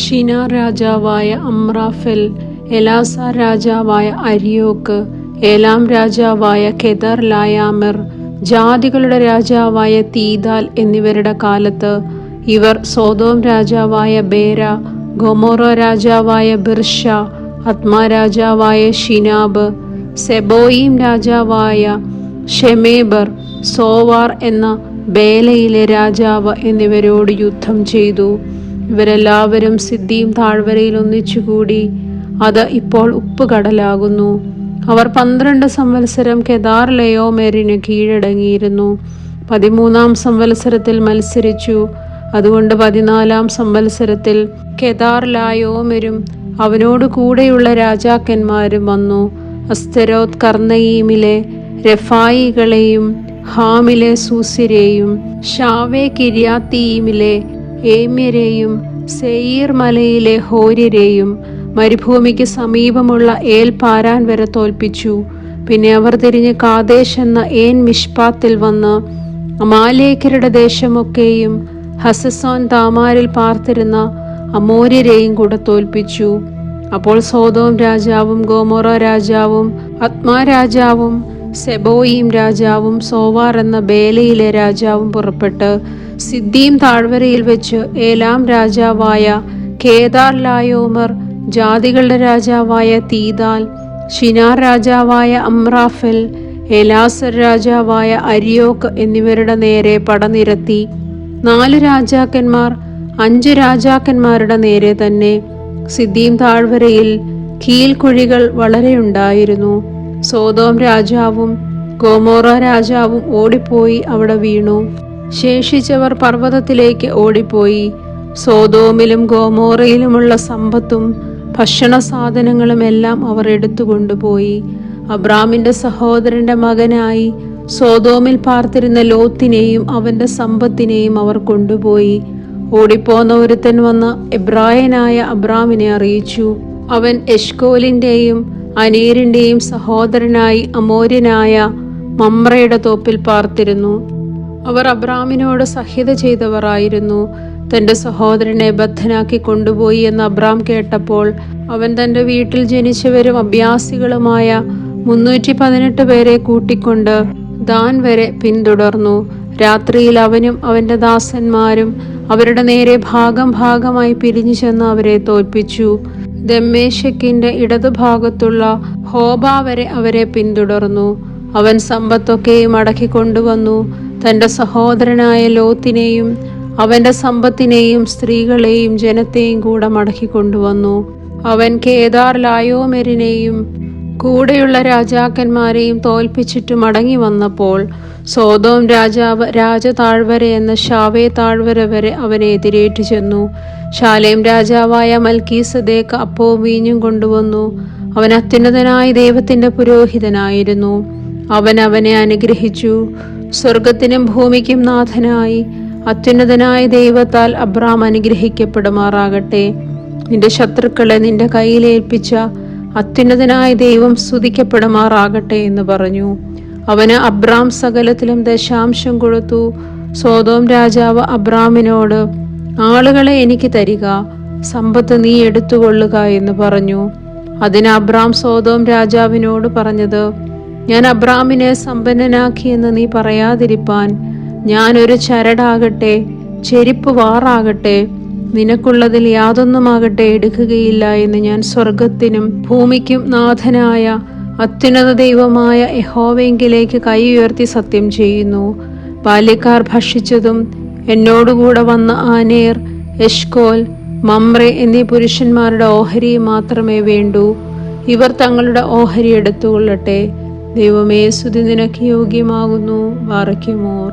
ഷിന രാജാവായ അമ്രാഫെൽ എലാസ രാജാവായ അരിയോക്ക് ഏലാം രാജാവായ കെദർ ലായാമിർ ജാതികളുടെ രാജാവായ തീദാൽ എന്നിവരുടെ കാലത്ത് ഇവർ സോതോം രാജാവായ ബേര ഗൊമോറ രാജാവായ ബിർഷ ആത്മാ രാജാവായ ഷിനാബ് സെബോയിം രാജാവായ ഷെമേബർ സോവാർ എന്ന ബേലയിലെ രാജാവ് എന്നിവരോട് യുദ്ധം ചെയ്തു. ഇവരെല്ലാവരും സിദ്ധിയും താഴ്വരയിൽ ഒന്നിച്ചുകൂടി. അത് ഇപ്പോൾ ഉപ്പ് കടലാകുന്നു അവർ പന്ത്രണ്ട് സംവത്സരം കെദാർ ലയോമേരിന് കീഴടങ്ങിയിരുന്നു. പതിമൂന്നാം സംവത്സരത്തിൽ മത്സരിച്ചു. അതുകൊണ്ട് പതിനാലാം സംവത്സരത്തിൽ കെദാർ ലായോമരും അവനോട് കൂടെയുള്ള രാജാക്കന്മാരും വന്നു. അസ്തരോത് കർണയീമിലെ രഫായികളെയും ഹാമിലെ സൂസിരെയും ഷാവേ കിര്യാത്തീമിലെ ഏമ്യരെയും സെയീർ മലയിലെ ഹോര്യരെയും മരുഭൂമിക്ക് സമീപമുള്ള ഏൽ പാരാൻ വരെ തോൽപ്പിച്ചു. പിന്നെ അവർ തിരിഞ്ഞ് കാദേശ് എന്ന ഏൻ മിഷ്പാത്തിൽ വന്ന് അമാലേക്കരുടെ ദേശമൊക്കെയും ഹസസോൻ താമാരിൽ പാർത്തിരുന്ന അമോര്യരെയും കൂടെ തോൽപ്പിച്ചു. അപ്പോൾ സോതോം രാജാവും ഗോമോറ രാജാവും ആത്മാ രാജാവും സെബോയിം രാജാവും സോവാർ എന്ന ബേലയിലെ രാജാവും പുറപ്പെട്ട് സിദ്ദീം താഴ്വരയിൽ വെച്ച് ഏലാം രാജാവായ കേദാർ ലായോമർ ജാതികളുടെ രാജാവായ തീദാൽ ഷിനാർ രാജാവായ അമ്രാഫൽ എലാസർ രാജാവായ അരിയോക്ക് എന്നിവരുടെ നേരെ പടനിരത്തി നാല് രാജാക്കന്മാർ അഞ്ച് രാജാക്കന്മാരുടെ നേരെ തന്നെ സിദ്ദീം താഴ്വരയിൽ കീൽക്കുഴികൾ വളരെയുണ്ടായിരുന്നു സോതോം രാജാവും ഗോമോറ രാജാവും ഓടിപ്പോയി അവിടെ വീണു. ശേഷിച്ചവർ പർവതത്തിലേക്ക് ഓടിപ്പോയി. സോതോമിലും ഗോമോറയിലുമുള്ള സമ്പത്തും ഭക്ഷണ സാധനങ്ങളും എല്ലാം അവർ എടുത്തുകൊണ്ടുപോയി. അബ്രാമിന്റെ സഹോദരന്റെ മകനായി സോതോമിൽ പാർത്തിരുന്ന ലോത്തിനെയും അവന്റെ സമ്പത്തിനെയും അവർ കൊണ്ടുപോയി. ഓടിപ്പോന്ന ഒരുത്തൻ വന്ന് എബ്രായനായ അബ്രാമിനെ അറിയിച്ചു. അവൻ എഷ്കോലിന്റെയും അനീരിന്റെയും സഹോദരനായി അമോര്യനായ മമ്രയുടെ തോപ്പിൽ പാർത്തിരുന്നു. അവർ അബ്രാമിനോട് സഹ്യത ചെയ്തവരായിരുന്നു. തന്റെ സഹോദരനെ ബദ്ധനാക്കി കൊണ്ടുപോയി എന്ന് അബ്രാം കേട്ടപ്പോൾ അവൻ തന്റെ വീട്ടിൽ ജനിച്ചവരും അഭ്യാസികളുമായ മുന്നൂറ്റി പതിനെട്ട് പേരെ കൂട്ടിക്കൊണ്ട് ദാൻ വരെ പിന്തുടർന്നു. രാത്രിയിൽ അവനും അവന്റെ ദാസന്മാരും അവരുടെ നേരെ ഭാഗം ഭാഗമായി പിരിഞ്ഞു ചെന്ന് അവരെ തോൽപ്പിച്ചു. ദമ്മേശക്കിന്റെ ഇടതുഭാഗത്തുള്ള ഹോബ വരെ അവരെ പിന്തുടർന്നു. അവൻ സമ്പത്തൊക്കെയും അടക്കി കൊണ്ടുവന്നു. തന്റെ സഹോദരനായ ലോത്തിനെയും അവന്റെ സമ്പത്തിനെയും സ്ത്രീകളെയും ജനത്തെയും കൂടെ മടക്കി കൊണ്ടുവന്നു. അവൻ കേദാർ ലായോമെരിനെയും കൂടെയുള്ള രാജാക്കന്മാരെയും തോൽപ്പിച്ചിട്ട് മടങ്ങി വന്നപ്പോൾ സോതോം രാജാവ് രാജതാഴ്വര എന്ന ഷാവേ താഴ്വര വരെ അവനെ എതിരേറ്റു ചെന്നു. ശാലേം രാജാവായ മൽക്കീസദേക്ക് അപ്പവും വീഞ്ഞും കൊണ്ടുവന്നു. അവൻ അത്യുന്നതനായ ദൈവത്തിന്റെ പുരോഹിതനായിരുന്നു. അവൻ അവനെ അനുഗ്രഹിച്ചു. സ്വർഗത്തിനും ഭൂമിക്കും നാഥനായി അത്യുന്നതനായ ദൈവത്താൽ അബ്രാം അനുഗ്രഹിക്കപ്പെടുമാറാകട്ടെ. നിന്റെ ശത്രുക്കളെ നിന്റെ കയ്യിലേൽപ്പിച്ച അത്യുന്നതനായ ദൈവം സ്തുതിക്കപ്പെടുമാറാകട്ടെ എന്ന് പറഞ്ഞു. അവന് അബ്രാം സകലത്തിലും ദശാംശം കൊടുത്തു സോതോം രാജാവ് അബ്രാമിനോട് ആളുകളെ എനിക്ക് തരിക സമ്പത്ത് നീ എടുത്തുകൊള്ളുക എന്ന് പറഞ്ഞു. അതിന് അബ്രാം സോതോം രാജാവിനോട് പറഞ്ഞത് ഞാൻ അബ്രാമിനെ സമ്പന്നനാക്കിയെന്ന് നീ പറയാതിരിപ്പാൻ ഞാൻ ഒരു ചരടാകട്ടെ ചെരിപ്പ് വാറാകട്ടെ നിനക്കുള്ളതിൽ യാതൊന്നുമാകട്ടെ എടുക്കുകയില്ല എന്ന് ഞാൻ സ്വർഗത്തിനും ഭൂമിക്കും നാഥനായ അത്യുന്നത ദൈവമായ യഹോവെങ്കിലേക്ക് കൈ ഉയർത്തി സത്യം ചെയ്യുന്നു. ബാല്യക്കാർ ഭക്ഷിച്ചതും എന്നോടുകൂടെ വന്ന ആനേർ എഷ്കോൽ മമ്രെ എന്നീ പുരുഷന്മാരുടെ ഓഹരി മാത്രമേ വേണ്ടൂ. ഇവർ തങ്ങളുടെ ഓഹരി എടുത്തുകൊള്ളട്ടെ. ദൈവമേ സ്തുതി നിനക്ക് യോഗ്യമാകുന്നു വാറയ്ക്കുമോർ